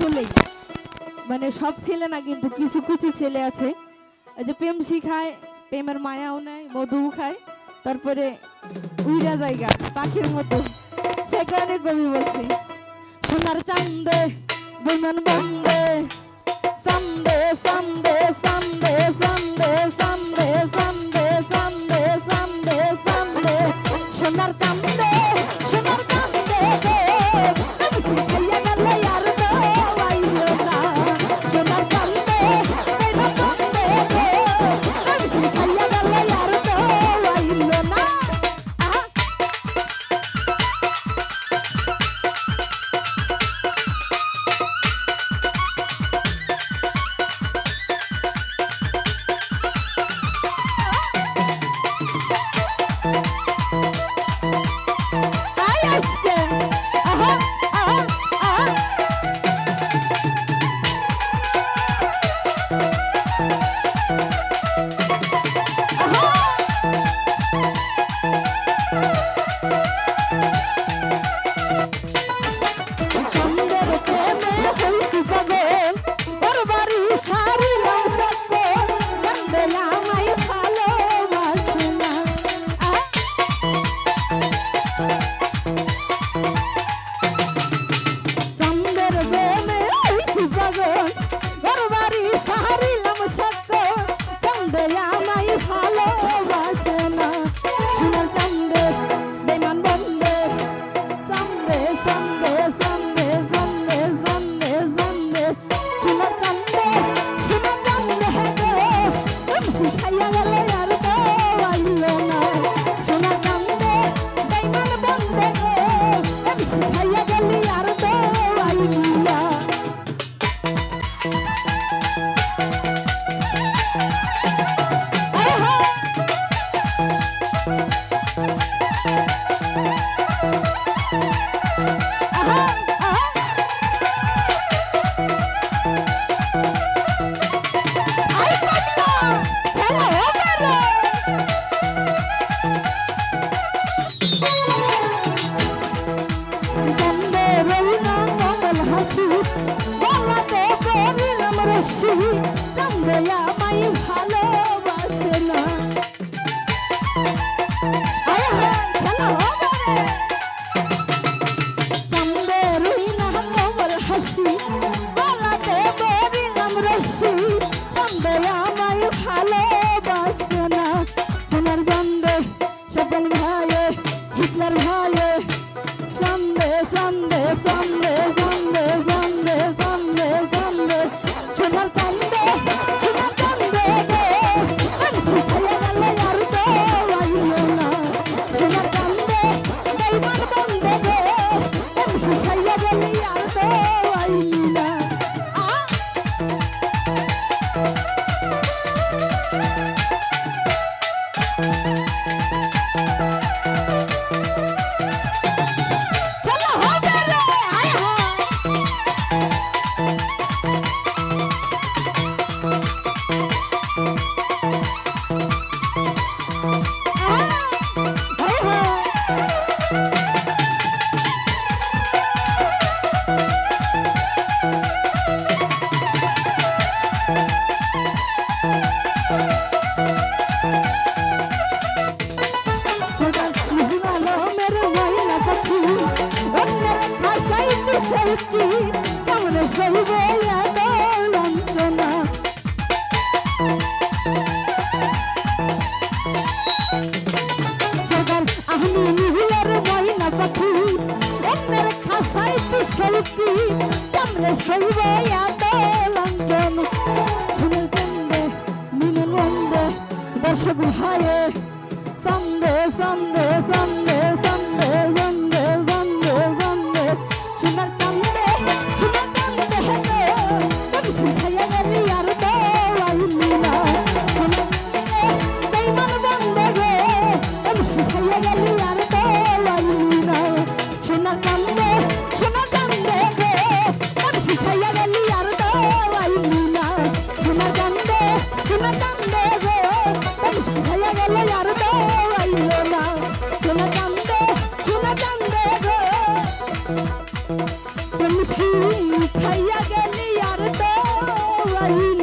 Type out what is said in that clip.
আসলেই মানে সব ছেলে না কিন্তু কিছু কিছু ছেলে আছে। যে প্রেম শিখায় প্রেমের মায়াও নেয়, মধুও খায়, তারপরে উইরা জায়গা, পাখির মতো। সেখানে কবি বলছে, সোনার চান্দে, বিমান বন্দে, সন্দে সন্দে। বন্ধে আমায় ভালোবাসবে না। তোমার জন্দে সকল ভাইয়ে হিটলার ভাইয়ে সন্দে কি কেমন সইব লঞ্চনা সবার আমি মিহিলার ময়না পাখি অন্যের খাসাই পিছল কি কেমন সইব এত লঞ্চন ফুলের চন্দে নীল বন্দে দর্শক ভাইয়ে সন্দে সন্দে সন্দে तुम सी खैया गली यार तो वही